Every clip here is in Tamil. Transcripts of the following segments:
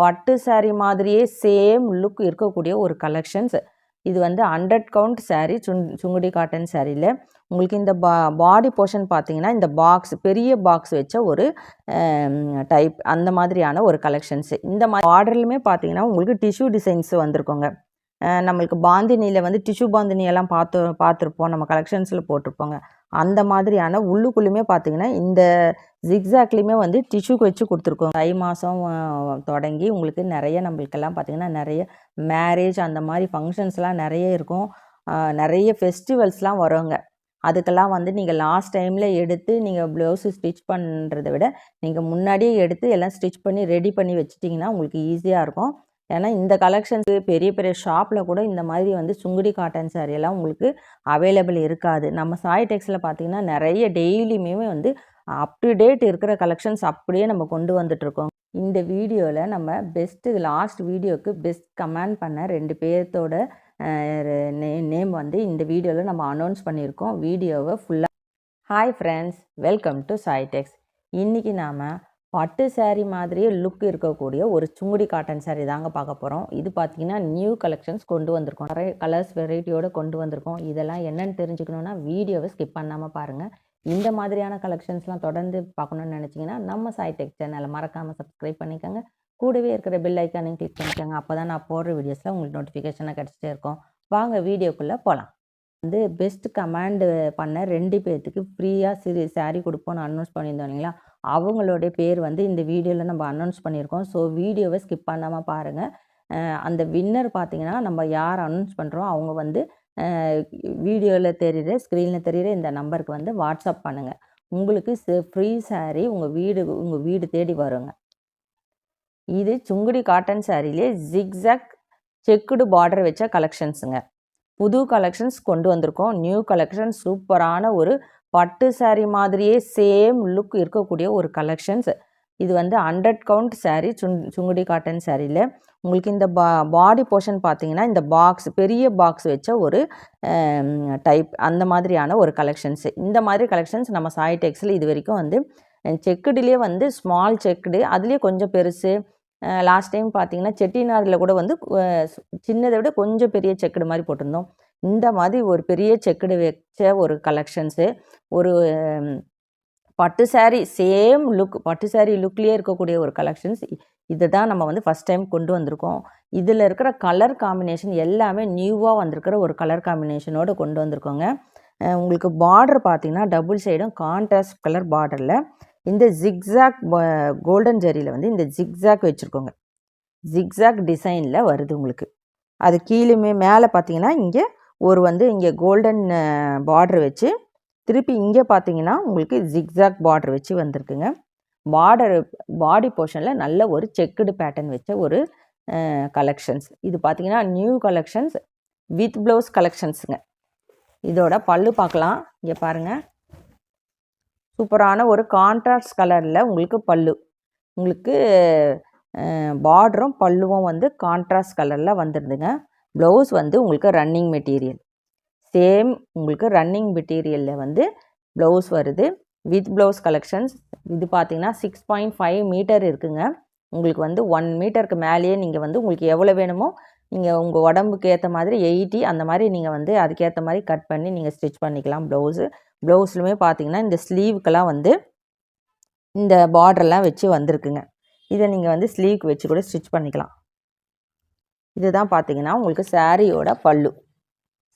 பட்டு சாரீ மாதிரியே சேம் லுக் இருக்கக்கூடிய ஒரு கலெக்ஷன்ஸ் இது வந்து ஹண்ட்ரட் கவுண்ட் சாரீ சுங் சுங்குடி காட்டன் சாரியில் உங்களுக்கு இந்த பா பாடி போர்ஷன் பார்த்தீங்கன்னா இந்த பாக்ஸ் பெரிய பாக்ஸ் வச்ச ஒரு டைப் அந்த மாதிரியான ஒரு கலெக்ஷன்ஸு இந்த மாதிரி பார்டர்லையுமே பார்த்தீங்கன்னா உங்களுக்கு டிஷ்யூ டிசைன்ஸ் வந்திருக்கோங்க. நம்மளுக்கு பாந்தினியில் வந்து டிஷ்யூ பாந்தினியெல்லாம் பார்த்து பார்த்துருப்போம் நம்ம கலெக்ஷன்ஸில் போட்டிருப்போங்க. அந்த மாதிரியான உள்ளுக்குள்ளேயுமே பார்த்தீங்கன்னா இந்த ஜிக்ஸாக்லேயுமே வந்து டிஷ்யூக்கு வச்சு கொடுத்துருக்கோம் தை மாதம் தொடங்கி உங்களுக்கு நிறைய நம்மளுக்கெல்லாம் பார்த்தீங்கன்னா நிறைய மேரேஜ் அந்த மாதிரி ஃபங்க்ஷன்ஸ்லாம் நிறைய இருக்கும். நிறைய ஃபெஸ்டிவல்ஸ்லாம் வருங்க. அதுக்கெல்லாம் வந்து நீங்கள் லாஸ்ட் டைமில் எடுத்து நீங்கள் ப்ளவுஸு ஸ்டிச் பண்ணுறத விட நீங்கள் முன்னாடியே எடுத்து எல்லாம் ஸ்டிச் பண்ணி ரெடி பண்ணி வச்சிட்டிங்கன்னா உங்களுக்கு ஈஸியாக இருக்கும். ஏன்னா இந்த கலெக்ஷன்ஸு பெரிய பெரிய ஷாப்பில் கூட இந்த மாதிரி வந்து சுங்குடி காட்டன் சாரியெல்லாம் எல்லாம் உங்களுக்கு அவைலபிள் இருக்காது. நம்ம சாய் டெக்ஸில் பார்த்தீங்கன்னா நிறைய டெய்லியுமே வந்து அப் டு டேட் இருக்கிற கலெக்ஷன்ஸ் அப்படியே நம்ம கொண்டு வந்துட்ருக்கோம் இந்த வீடியோவில் நம்ம பெஸ்ட்டு லாஸ்ட் வீடியோவுக்கு பெஸ்ட் கமெண்ட் பண்ண ரெண்டு பேர்த்தோட நேம் வந்து இந்த வீடியோவில் நம்ம அனௌன்ஸ் பண்ணியிருக்கோம். வீடியோவை ஃபுல்லாக hi friends welcome to Sai Tex இன்றைக்கி நாம் பட்டு சேரீ மாதிரியே லுக் இருக்கக்கூடிய ஒரு சுங்குடி காட்டன் சேரீ தாங்க பார்க்க போகிறோம் இது பார்த்தீங்கன்னா நியூ கலெக்ஷன்ஸ் கொண்டு வந்திருக்கோம். நிறைய கலர்ஸ் வெரைட்டியோடு கொண்டு வந்திருக்கோம். இதெல்லாம் என்னென்னு தெரிஞ்சுக்கணுன்னா வீடியோவை ஸ்கிப் பண்ணாமல் பாருங்கள் இந்த மாதிரியான கலெக்ஷன்ஸ்லாம் தொடர்ந்து பார்க்கணுன்னு நினச்சிங்கன்னா நம்ம சாய்டெக் சேனலை மறக்காமல் சப்ஸ்கிரைப் பண்ணிக்கோங்க. கூடவே இருக்கிற பில் ஐக்கானையும் கிளிக் பண்ணிக்கோங்க. அப்போ தான் நான் போடுற வீடியோஸில் உங்களுக்கு நோட்டிஃபிகேஷனாக கிடச்சிட்டே இருக்கும். வாங்க வீடியோக்குள்ளே போகலாம் வந்து பெஸ்ட் கமாண்டு பண்ண ரெண்டு பேர்த்துக்கு ஃப்ரீயாக சிறு சாரீ கொடுப்போம்னு அனௌன்ஸ் பண்ணியிருந்தோம் இல்லைங்களா? அவங்களுடைய பேர் வந்து இந்த வீடியோவில் நம்ம அனௌன்ஸ் பண்ணியிருக்கோம். ஸோ வீடியோவை ஸ்கிப் பண்ணாமல் பாருங்கள் அந்த வின்னர் பார்த்தீங்கன்னா நம்ம யார் அனௌன்ஸ் பண்ணுறோம் அவங்க வந்து வீடியோவில் தெரிகிற ஸ்க்ரீனில் தெரிகிற இந்த நம்பருக்கு வந்து வாட்ஸ்அப் பண்ணுங்கள் உங்களுக்கு ஃப்ரீ சாரீ உங்கள் வீடு உங்கள் வீடு தேடி வருங்க. இது சுங்குடி காட்டன் சாரிலே ஜிக்ஸாக் செக்குடு பார்டர் வச்ச கலெக்ஷன்ஸுங்க புது கலெக்ஷன்ஸ் கொண்டு வந்திருக்கோம். நியூ கலெக்ஷன் சூப்பரான ஒரு பட்டு சாரீ மாதிரியே சேம் லுக் இருக்கக்கூடிய ஒரு கலெக்ஷன்ஸ் இது வந்து ஹண்ட்ரட் கவுண்ட் சாரீ சுங் சுங்குடி காட்டன் சாரியில் உங்களுக்கு இந்த பா பாடி போர்ஷன் பார்த்தீங்கன்னா இந்த பாக்ஸ் பெரிய பாக்ஸ் வச்ச ஒரு டைப் அந்த மாதிரியான ஒரு கலெக்ஷன்ஸு இந்த மாதிரி கலெக்ஷன்ஸ் நம்ம சாய் டெக்ஸில் இது வரைக்கும் வந்து செக்குடிலே வந்து ஸ்மால் செக்குடு அதுலேயே கொஞ்சம் பெருசு லாஸ்ட் டைம் பார்த்தீங்கன்னா செட்டிநாடில் கூட வந்து சின்னதை விட கொஞ்சம் பெரிய செக்குடு மாதிரி போட்டிருந்தோம். இந்த மாதிரி ஒரு பெரிய செக்குடு வச்ச ஒரு கலெக்ஷன்ஸு ஒரு பட்டு சாரீ சேம் லுக் பட்டு சாரீ லுக்லேயே இருக்கக்கூடிய ஒரு கலெக்ஷன்ஸ் இதை தான் நம்ம வந்து ஃபஸ்ட் டைம் கொண்டு வந்திருக்கோம். இதில் இருக்கிற கலர் காம்பினேஷன் எல்லாமே நியூவாக வந்திருக்கிற ஒரு கலர் காம்பினேஷனோடு கொண்டு வந்திருக்கோங்க. உங்களுக்கு பார்டர் பார்த்தீங்கன்னா டபுள் சைடும் கான்ட்ராஸ்ட் கலர் பார்டரில் இந்த ஜிக்ஸாக் கோல்டன் ஜரியில் வந்து இந்த ஜிக்ஸாக் வச்சுருக்கோங்க. ஜிக்ஸாக் டிசைனில் வருது உங்களுக்கு. அது கீழேயுமே மேலே பார்த்தீங்கன்னா இங்கே ஒரு வந்து இங்கே கோல்டன் பார்டர் வச்சு திருப்பி இங்கே பார்த்தீங்கன்னா உங்களுக்கு ஜிக்ஸாக் பார்டர் வச்சு வந்திருக்குங்க. பார்டர் பாடி போர்ஷனில் நல்ல ஒரு செக்குடு பேட்டர்ன் வச்ச ஒரு கலெக்ஷன்ஸ் இது பார்த்தீங்கன்னா நியூ கலெக்ஷன்ஸ் வித் ப்ளவுஸ் கலெக்ஷன்ஸுங்க இதோட பல்லு பார்க்கலாம் இங்கே பாருங்கள் சூப்பரான ஒரு கான்ட்ராஸ்ட் கலரில் உங்களுக்கு பல்லு. உங்களுக்கு பார்டரும் பல்லுவும் வந்து கான்ட்ராஸ்ட் கலரில் வந்துடுதுங்க ப்ளவுஸ் வந்து உங்களுக்கு ரன்னிங் மெட்டீரியல் சேம் உங்களுக்கு ரன்னிங் மெட்டீரியலில் வந்து ப்ளவுஸ் வருது. வித் ப்ளவுஸ் கலெக்ஷன்ஸ் இது பார்த்தீங்கன்னா சிக்ஸ் பாயிண்ட் ஃபைவ் மீட்டர் இருக்குங்க. உங்களுக்கு வந்து ஒன் மீட்டருக்கு மேலேயே நீங்கள் வந்து உங்களுக்கு எவ்வளோ வேணுமோ நீங்கள் உங்கள் உடம்புக்கு ஏற்ற மாதிரி எயிட்டி அந்த மாதிரி நீங்கள் வந்து அதுக்கேற்ற மாதிரி கட் பண்ணி நீங்கள் ஸ்டிச் பண்ணிக்கலாம் ப்ளவுஸு. ப்ளவுஸ்லுமே பார்த்தீங்கன்னா இந்த ஸ்லீவுக்கெல்லாம் வந்து இந்த பார்டர்லாம் வச்சு வந்திருக்குங்க. இதை நீங்கள் வந்து ஸ்லீவ்க்கு வச்சு கூட ஸ்டிச் பண்ணிக்கலாம். இதுதான் பார்த்தீங்கன்னா உங்களுக்கு சாரியோட பல்லு.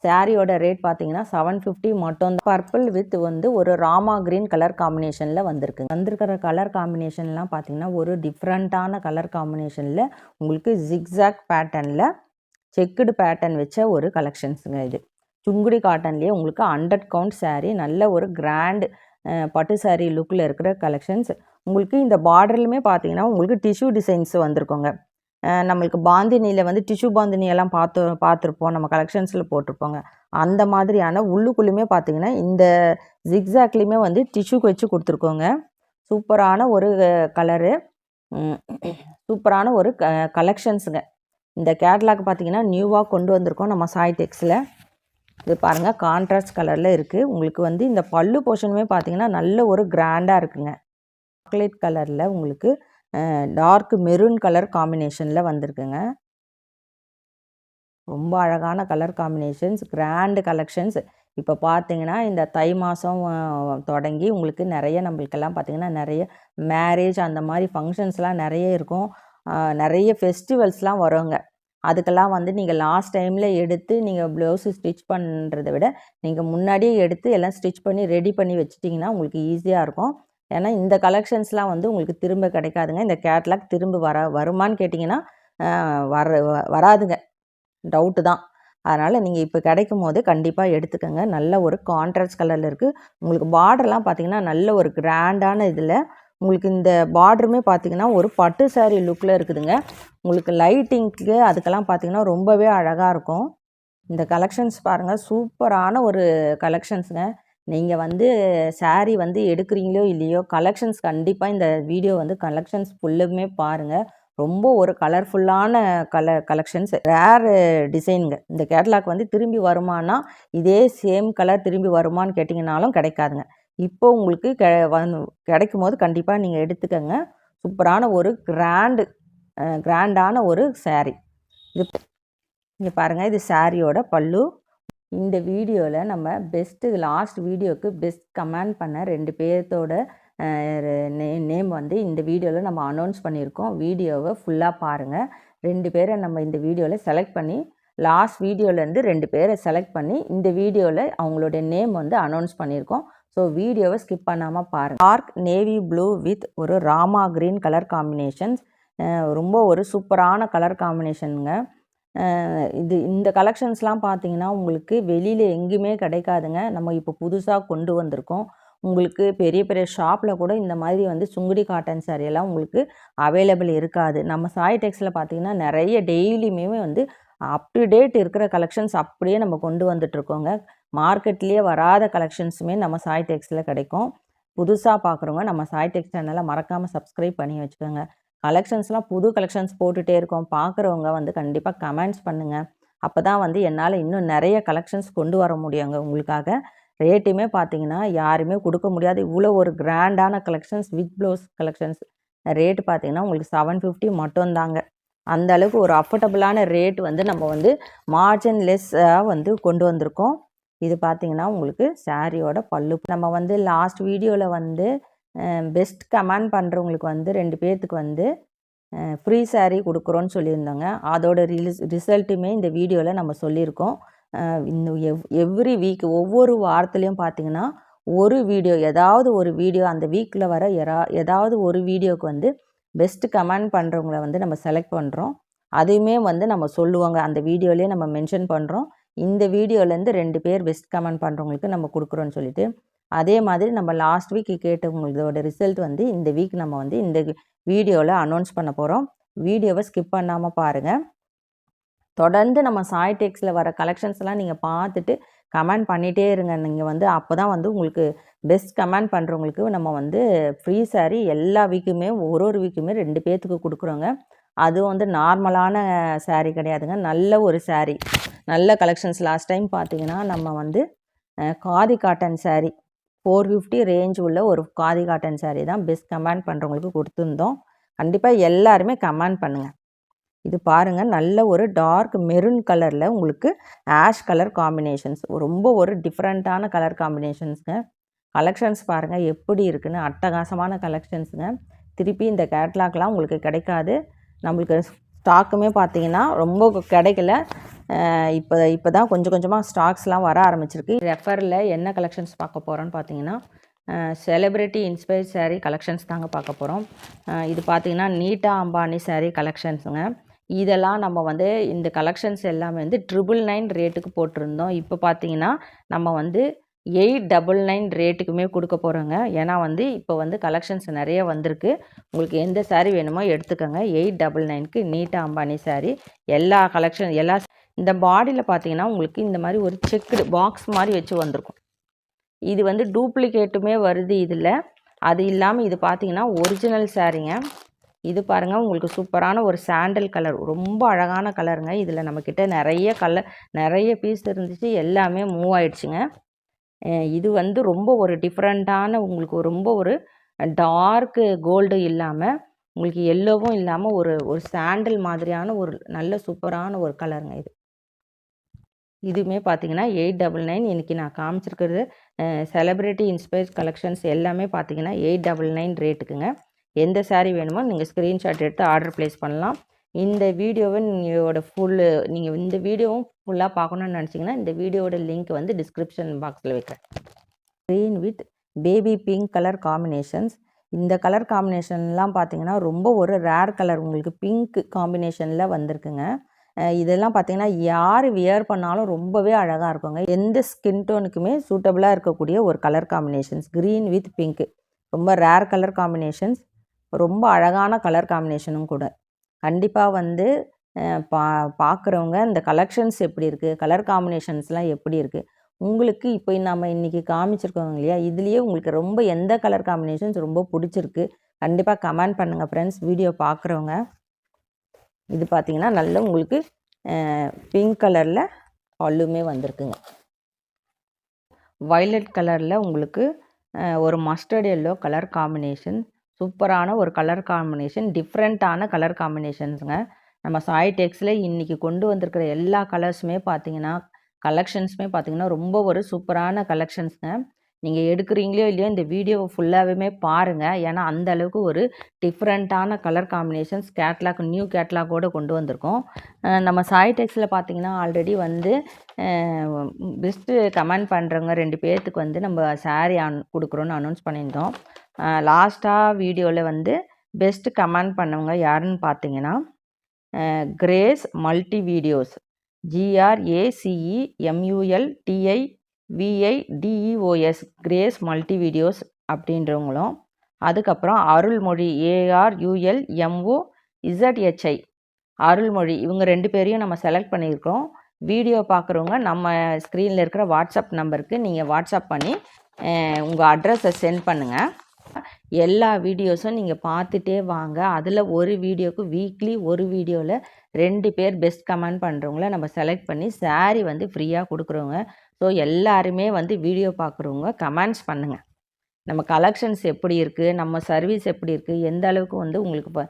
சாரியோட ரேட் பார்த்தீங்கன்னா செவன் ஃபிஃப்டி மட்டும் பர்பிள் வித் வந்து ஒரு ராமா கிரீன் கலர் காம்பினேஷனில் வந்திருக்கு வந்திருக்கிற கலர் காம்பினேஷன்லாம் பார்த்தீங்கன்னா ஒரு டிஃப்ரெண்ட்டான கலர் காம்பினேஷனில் உங்களுக்கு ஜிக்ஸாக் பேட்டர்னில் செக்குடு பேட்டர்ன் வச்ச ஒரு கலெக்ஷன்ஸுங்க இது. சுங்குடி காட்டன்லேயே உங்களுக்கு ஹண்ட்ரட் கவுண்ட் சாரீ நல்ல ஒரு கிராண்ட் பட்டு சாரீ லுக்கில் இருக்கிற கலெக்ஷன்ஸ் உங்களுக்கு இந்த பார்டர்லையுமே பார்த்தீங்கன்னா உங்களுக்கு டிஷ்யூ டிசைன்ஸ் வந்திருக்கோங்க. நம்மளுக்கு பாந்தினியில் வந்து டிஷ்யூ பாந்தினியெல்லாம் பார்த்து பார்த்துருப்போம் நம்ம கலெக்ஷன்ஸில் போட்டிருப்போங்க. அந்த மாதிரியான உள்ளுக்குள்ளுமே பார்த்தீங்கன்னா இந்த ஜிக்ஸாக்லேயுமே வந்து டிஷ்யூக்கு வச்சு கொடுத்துருக்கோங்க. சூப்பரான ஒரு கலரு சூப்பரான ஒரு க கலெக்ஷன்ஸுங்க இந்த கேட்லாக் பார்த்தீங்கன்னா நியூவாக கொண்டு வந்திருக்கோம் நம்ம சாய் டெக்ஸில் இது பாருங்கள் கான்ட்ராஸ்ட் கலரில் இருக்குது உங்களுக்கு வந்து இந்த பல்லு போர்ஷனுமே பார்த்தீங்கன்னா நல்ல ஒரு கிராண்டாக இருக்குங்க. சாக்லேட் கலரில் உங்களுக்கு டார்க் மெரூன் கலர் காம்பினேஷனில் வந்திருக்குங்க. ரொம்ப அழகான கலர் காம்பினேஷன்ஸ் கிராண்டு கலெக்ஷன்ஸ் இப்போ பார்த்தீங்கன்னா இந்த தை மாதம் தொடங்கி உங்களுக்கு நிறைய நம்மளுக்கெல்லாம் பார்த்தீங்கன்னா நிறைய மேரேஜ் அந்த மாதிரி ஃபங்க்ஷன்ஸ்லாம் நிறைய இருக்கும். நிறைய ஃபெஸ்டிவல்ஸ்லாம் வருங்க. அதுக்கெல்லாம் வந்து நீங்கள் லாஸ்ட் டைமில் எடுத்து நீங்கள் ப்ளவுஸு ஸ்டிச் பண்ணுறதை விட நீங்கள் முன்னாடியே எடுத்து எல்லாம் ஸ்டிச் பண்ணி ரெடி பண்ணி வச்சிட்டிங்கன்னா உங்களுக்கு ஈஸியாக இருக்கும். ஏன்னா இந்த கலெக்ஷன்ஸ்லாம் வந்து உங்களுக்கு திரும்ப கிடைக்காதுங்க. இந்த கேட்லாக் திரும்ப வர வருமான்னு கேட்டிங்கன்னா வர வராதுங்க. டவுட்டு தான். அதனால் நீங்கள் இப்போ கிடைக்கும் போது கண்டிப்பாக எடுத்துக்கோங்க. நல்ல ஒரு கான்ட்ராஸ்ட் கலரில் இருக்குது உங்களுக்கு பார்டர்லாம் பார்த்தீங்கன்னா நல்ல ஒரு கிராண்டான இதில் உங்களுக்கு இந்த பார்டருமே பார்த்தீங்கன்னா ஒரு பட்டு saree லுக்கில் இருக்குதுங்க. உங்களுக்கு லைட்டிங்க்கு அதுக்கெல்லாம் பார்த்தீங்கன்னா ரொம்பவே அழகாக இருக்கும். இந்த கலெக்ஷன்ஸ் பாருங்கள் சூப்பரான ஒரு கலெக்ஷன்ஸுங்க நீங்கள் வந்து சாரீ வந்து எடுக்கிறீங்களோ இல்லையோ கலெக்ஷன்ஸ் கண்டிப்பாக இந்த வீடியோ வந்து கலெக்ஷன்ஸ் ஃபுல்லுமே பாருங்கள் ரொம்ப ஒரு கலர்ஃபுல்லான கல கலெக்ஷன்ஸ் ரேர் டிசைனுங்க இந்த கேட்லாக் வந்து திரும்பி வருமானா இதே சேம் கலர் திரும்பி வருமான்னு கேட்டிங்கனாலும் கிடைக்காதுங்க. இப்போ உங்களுக்கு கெ வந்து கிடைக்கும் போது கண்டிப்பாக நீங்கள் எடுத்துக்கங்க. சூப்பரான ஒரு கிராண்டு கிராண்டான ஒரு saree. இது இங்கே பாருங்கள் இது சாரியோட பல்லு. இந்த வீடியோவில் நம்ம பெஸ்ட்டு லாஸ்ட் வீடியோவுக்கு பெஸ்ட் கமெண்ட் பண்ண ரெண்டு பேர்த்தோட நே நேம் வந்து இந்த வீடியோவில் நம்ம அனௌன்ஸ் பண்ணியிருக்கோம். வீடியோவை ஃபுல்லாக பாருங்கள் ரெண்டு பேரை நம்ம இந்த வீடியோவில் செலக்ட் பண்ணி லாஸ்ட் வீடியோலேருந்து ரெண்டு பேரை செலக்ட் பண்ணி இந்த வீடியோவில் அவங்களுடைய நேம் வந்து அனௌன்ஸ் பண்ணியிருக்கோம். ஸோ வீடியோவை ஸ்கிப் பண்ணாமல் பாருங்கள் டார்க் நேவி ப்ளூ வித் ஒரு ராமா க்ரீன் கலர் காம்பினேஷன்ஸ் ரொம்ப ஒரு சூப்பரான கலர் காம்பினேஷனுங்க இது இந்த கலெக்ஷன்ஸ்லாம் பார்த்தீங்கன்னா உங்களுக்கு வெளியில் எங்கேயுமே கிடைக்காதுங்க. நம்ம இப்போ புதுசாக கொண்டு வந்திருக்கோம். உங்களுக்கு பெரிய பெரிய ஷாப்பில் கூட இந்த மாதிரி வந்து சுங்குடி காட்டன் சாரியெல்லாம் எல்லாம் உங்களுக்கு அவைலபிள் இருக்காது. நம்ம சாய் டெக்ஸில் பார்த்தீங்கன்னா நிறைய டெய்லியுமே வந்து அப் டு டேட் இருக்கிற கலெக்ஷன்ஸ் அப்படியே நம்ம கொண்டு வந்துட்ருக்கோங்க மார்க்கெட்லேயே வராத கலெக்ஷன்ஸுமே நம்ம சாய் டெக்ஸில் கிடைக்கும். புதுசாக பார்க்குறவங்க நம்ம சாய் டெக்ஸ் சேனலை மறக்காமல் சப்ஸ்கிரைப் பண்ணி வச்சுக்கோங்க. கலெக்ஷன்ஸ்லாம் புது கலெக்ஷன்ஸ் போட்டுகிட்டே இருக்கோம். பார்க்குறவங்க வந்து கண்டிப்பாக கமெண்ட்ஸ் பண்ணுங்கள் அப்போ தான் வந்து என்னால் இன்னும் நிறைய கலெக்ஷன்ஸ் கொண்டு வர முடியுங்க உங்களுக்காக. ரேட்டுமே பார்த்தீங்கன்னா யாருமே கொடுக்க முடியாது. இவ்வளோ ஒரு கிராண்டான collections with blouse collections rate பார்த்தீங்கன்னா உங்களுக்கு செவன் ஃபிஃப்டி மட்டும்தாங்க. அந்த அளவுக்கு ஒரு அஃபோர்டபுளான ரேட் வந்து நம்ம வந்து மார்ஜின் லெஸ்ஸாக வந்து கொண்டு வந்திருக்கோம். இது பார்த்திங்கன்னா உங்களுக்கு சாரியோட பல்லு. நம்ம வந்து லாஸ்ட் வீடியோவில் வந்து பெஸ்ட் கமெண்ட் பண்ணுறவங்களுக்கு வந்து ரெண்டு பேர்த்துக்கு வந்து ஃப்ரீ சாரீ கொடுக்குறோன்னு சொல்லியிருந்தோங்க. அதோட ரிலிஸ் ரிசல்ட்டுமே இந்த வீடியோவில் நம்ம சொல்லியிருக்கோம். இந்த எவ் எவ்ரி வீக் ஒவ்வொரு வாரத்துலேயும் பார்த்தீங்கன்னா ஒரு வீடியோ ஏதாவது ஒரு வீடியோ அந்த வீக்கில் வர எரா ஏதாவது ஒரு வீடியோவுக்கு வந்து பெஸ்ட்டு கமெண்ட் பண்ணுறவங்கள வந்து நம்ம செலக்ட் பண்ணுறோம் அதையுமே வந்து நம்ம சொல்லுவாங்க. அந்த வீடியோலேயே நம்ம மென்ஷன் பண்ணுறோம் இந்த வீடியோலேருந்து ரெண்டு பேர் பெஸ்ட் கமெண்ட் பண்ணுறவங்களுக்கு நம்ம கொடுக்குறோன்னு சொல்லிட்டு அதே மாதிரி நம்ம லாஸ்ட் வீக் கேட்டவங்களோட ரிசல்ட் வந்து இந்த வீக் நம்ம வந்து இந்த வீடியோவில் அனௌன்ஸ் பண்ண போகிறோம் வீடியோவை ஸ்கிப் பண்ணாமல் பாருங்கள் தொடர்ந்து நம்ம சாய் டெக்ஸில் வர கலெக்ஷன்ஸ்லாம் நீங்கள் பார்த்துட்டு கமெண்ட் பண்ணிகிட்டே இருங்க. நீங்கள் வந்து அப்போ தான் வந்து உங்களுக்கு பெஸ்ட் கமெண்ட் பண்ணுறவங்களுக்கு நம்ம வந்து ஃப்ரீ saree எல்லா வீக்குமே ஒரு ஒரு வீக்குமே ரெண்டு பேர்த்துக்கு கொடுக்குறோங்க. அதுவும் வந்து நார்மலான saree கிடையாதுங்க. நல்ல ஒரு saree. நல்ல கலெக்ஷன்ஸ் லாஸ்ட் டைம் பார்த்தீங்கன்னா நம்ம வந்து khadi cotton saree four fifty range உள்ள ஒரு காதி காட்டன் saree தான் பெஸ்ட் கமெண்ட் பண்ணுறவங்களுக்கு கொடுத்துருந்தோம். கண்டிப்பாக எல்லாருமே கமெண்ட் பண்ணுங்கள் இது பாருங்கள் நல்ல ஒரு டார்க் மெரூன் கலரில் உங்களுக்கு ஆஷ் கலர் காம்பினேஷன்ஸ் ரொம்ப ஒரு டிஃப்ரெண்ட்டான கலர் காம்பினேஷன்ஸுங்க கலெக்ஷன்ஸ் பாருங்கள் எப்படி இருக்குன்னு அட்டகாசமான கலெக்ஷன்ஸுங்க திருப்பி இந்த கேட்லாக்லாம் உங்களுக்கு கிடைக்காது. நம்மளுக்கு ஸ்டாக்குமே பார்த்தீங்கன்னா ரொம்ப கிடைக்கல. இப்போ இப்போ தான் கொஞ்சம் கொஞ்சமாக ஸ்டாக்ஸ்லாம் வர ஆரம்பிச்சிருக்கு. ரெஃபரில் என்ன கலெக்ஷன்ஸ் பார்க்க போகிறோன்னு பார்த்தீங்கன்னா செலிப்ரிட்டி இன்ஸ்பயர் சேரீ கலெக்ஷன்ஸ் தாங்க பார்க்க போகிறோம் இது பார்த்தீங்கன்னா நீட்டா அம்பானி சேரீ கலெக்ஷன்ஸுங்க இதெல்லாம் நம்ம வந்து இந்த கலெக்ஷன்ஸ் எல்லாமே வந்து ட்ரிபிள் நைன் ரேட்டுக்கு போட்டிருந்தோம். இப்போ பார்த்தீங்கன்னா நம்ம வந்து எயிட் டபுள் நைன் ரேட்டுக்குமே கொடுக்க போகிறோங்க ஏன்னா வந்து இப்போ வந்து கலெக்ஷன்ஸ் நிறைய வந்திருக்கு. உங்களுக்கு எந்த சாரீ வேணுமோ எடுத்துக்கோங்க. எயிட் டபுள் நைனுக்கு நீட்டாக அம்பானி சாரீ எல்லா கலெக்ஷன் எல்லா இந்த பாடியில் பார்த்தீங்கன்னா உங்களுக்கு இந்த மாதிரி ஒரு செக்குடு பாக்ஸ் மாதிரி வச்சு வந்திருக்கும். இது வந்து டூப்ளிகேட்டுமே வருது இதில். அது இல்லாமல் இது பார்த்தீங்கன்னா ஒரிஜினல் சாரீங்க இது பாருங்கள் உங்களுக்கு சூப்பரான ஒரு சாண்டல் கலர் ரொம்ப அழகான கலருங்க. இதில் நம்மக்கிட்ட நிறைய கலர் நிறைய பீஸ் இருந்துச்சு எல்லாமே மூவ் ஆயிடுச்சுங்க. இது வந்து ரொம்ப ஒரு டிஃப்ரெண்ட்டான உங்களுக்கு ரொம்ப ஒரு டார்க்கு கோல்டு இல்லாமல் உங்களுக்கு எல்லோவும் இல்லாமல் ஒரு ஒரு சாண்டில் மாதிரியான ஒரு நல்ல சூப்பரான ஒரு கலருங்க இது. இதுவுமே பார்த்தீங்கன்னா எயிட் டபுள் நைன் இன்றைக்கி நான் காமிச்சிருக்கிறது செலிப்ரிட்டி இன்ஸ்பைர்ஸ் கலெக்ஷன்ஸ் எல்லாமே பார்த்தீங்கன்னா எயிட் டபுள் நைன் ரேட்டுக்குங்க. எந்த சாரீ வேணுமோ நீங்கள் ஸ்க்ரீன்ஷாட் எடுத்து ஆர்டர் ப்ளேஸ் பண்ணலாம். இந்த வீடியோவை நீங்களோட ஃபுல்லு நீங்கள் இந்த வீடியோவும் ஃபுல்லாக பார்க்கணுன்னு நினச்சிங்கன்னா இந்த வீடியோவோட லிங்க் வந்து டிஸ்கிரிப்ஷன் பாக்ஸில் வைக்கிறேன். Green with baby pink colour combinations இந்த கலர் காம்பினேஷன்லாம் பார்த்தீங்கன்னா ரொம்ப ஒரு ரேர் கலர் உங்களுக்கு பிங்க் காம்பினேஷனில் வந்திருக்குங்க. இதெல்லாம் பார்த்தீங்கன்னா யார் வியர் பண்ணாலும் ரொம்பவே அழகாக இருக்குங்க. எந்த ஸ்கின் டோனுக்குமே சூட்டபுளாக இருக்கக்கூடிய ஒரு colour combinations green with pink ரொம்ப ரேர் கலர் காம்பினேஷன்ஸ் ரொம்ப அழகான கலர் காம்பினேஷனும் கூட. கண்டிப்பாக வந்து பா பார்க்குறவங்க இந்த கலெக்ஷன்ஸ் எப்படி இருக்குது கலர் காம்பினேஷன்ஸ்லாம் எப்படி இருக்குது உங்களுக்கு இப்போ நம்ம இன்றைக்கி காமிச்சிருக்கோங்க இல்லையா? இதுலேயே உங்களுக்கு ரொம்ப எந்த கலர் காம்பினேஷன்ஸ் ரொம்ப பிடிச்சிருக்கு கண்டிப்பாக கமெண்ட் பண்ணுங்கள் ஃப்ரெண்ட்ஸ் வீடியோ பார்க்குறவங்க இது பார்த்தீங்கன்னா நல்ல உங்களுக்கு பிங்க் கலரில் பல்லுமே வந்திருக்குங்க. Violet கலரில் உங்களுக்கு ஒரு மஸ்டர்ட் எல்லோ கலர் காம்பினேஷன் சூப்பரான ஒரு கலர் காம்பினேஷன் டிஃப்ரெண்ட்டான கலர் காம்பினேஷன்ஸுங்க நம்ம சாய் டெக்ஸில் இன்றைக்கி கொண்டு வந்திருக்கிற எல்லா கலர்ஸுமே பார்த்தீங்கன்னா கலெக்ஷன்ஸுமே பார்த்தீங்கன்னா ரொம்ப ஒரு சூப்பரான கலெக்ஷன்ஸுங்க நீங்கள் எடுக்கிறீங்களோ இல்லையோ இந்த வீடியோவை ஃபுல்லாகவே பாருங்கள் ஏன்னா அந்த அளவுக்கு ஒரு டிஃப்ரெண்ட்டான கலர் காம்பினேஷன்ஸ் கேட்லாக் நியூ கேட்லாகோடு கொண்டு வந்திருக்கோம். நம்ம சாய் டெக்ஸில் பார்த்தீங்கன்னா ஆல்ரெடி வந்து பெஸ்ட்டு கமெண்ட் பண்ணுறவங்க ரெண்டு பேர்த்துக்கு வந்து நம்ம சாரீ அன் கொடுக்குறோன்னு அனௌன்ஸ் பண்ணியிருந்தோம். லாஸ்ட்டாக வீடியோவில் வந்து பெஸ்ட் கமெண்ட் பண்ணவங்க யாருன்னு பார்த்தீங்கன்னா Grace multi videos G R A C E M U L T I V I D E O S Grace multi videos அப்படின்றவங்களும் அதுக்கப்புறம் Arulmozhi A R U L M O Z H I Arulmozhi இவங்க ரெண்டு பேரையும் நம்ம செலக்ட் பண்ணியிருக்கோம் வீடியோ பார்க்குறவங்க நம்ம ஸ்க்ரீனில் இருக்கிற வாட்ஸ்அப் நம்பருக்கு நீங்கள் வாட்ஸ்அப் பண்ணி உங்கள் அட்ரஸை சென்ட் பண்ணுங்கள் எல்லா வீடியோஸும் நீங்கள் பார்த்துட்டே வாங்க. அதில் ஒரு வீடியோக்கு வீக்லி ஒரு வீடியோவில் ரெண்டு பேர் பெஸ்ட் கமெண்ட் பண்ணுறவங்கள நம்ம செலக்ட் பண்ணி saree வந்து ஃப்ரீயாக கொடுக்குறோங்க ஸோ எல்லாருமே வந்து வீடியோ பார்க்குறவங்க கமெண்ட்ஸ் பண்ணுங்கள் நம்ம கலெக்ஷன்ஸ் எப்படி இருக்குது நம்ம சர்வீஸ் எப்படி இருக்குது எந்த அளவுக்கு வந்து உங்களுக்கு இப்போ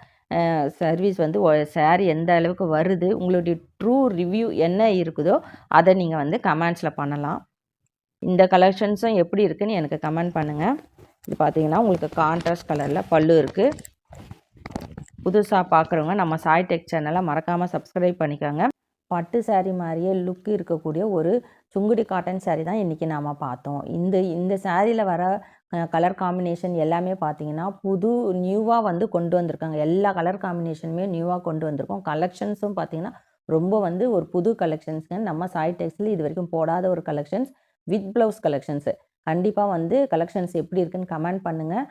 சர்வீஸ் வந்து saree எந்த அளவுக்கு வருது? உங்களுடைய ட்ரூ ரிவ்யூ என்ன இருக்குதோ அதை நீங்கள் வந்து கமெண்ட்ஸில் பண்ணலாம். இந்த கலெக்ஷன்ஸும் எப்படி இருக்குதுன்னு எனக்கு கமெண்ட் பண்ணுங்கள் இது பார்த்தீங்கன்னா உங்களுக்கு கான்ட்ராஸ்ட் கலரில் பல்லு இருக்குது புதுசாக பார்க்குறவங்க நம்ம சாய் டெக் சேனலை மறக்காமல் சப்ஸ்கிரைப் பண்ணிக்கோங்க. பட்டு சேரீ மாதிரியே லுக் இருக்கக்கூடிய ஒரு சுங்குடி காட்டன் சேரீ தான் இன்றைக்கி நாம் பார்த்தோம். இந்த இந்த சாரியில் வர கலர் காம்பினேஷன் எல்லாமே பார்த்தீங்கன்னா புது நியூவாக வந்து கொண்டு வந்திருக்காங்க. எல்லா கலர் காம்பினேஷனுமே நியூவாக கொண்டு வந்திருக்கோம். கலெக்ஷன்ஸும் பார்த்தீங்கன்னா ரொம்ப வந்து ஒரு புது கலெக்ஷன்ஸ்ங்க நம்ம சாய் டெக்ஸில் இது வரைக்கும் போடாத ஒரு கலெக்ஷன்ஸ் வித் ப்ளவுஸ் கலெக்ஷன்ஸு கண்டிப்பாக வந்து கலெக்ஷன்ஸ் எப்படி இருக்குன்னு கமெண்ட் பண்ணுங்கள்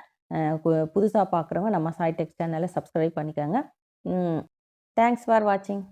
புதுசாக பார்க்குறவங்க நம்ம சாய் டெக்ஸ் சேனலை சப்ஸ்கிரைப் பண்ணிக்கோங்க தேங்க்ஸ் ஃபார் வாட்சிங்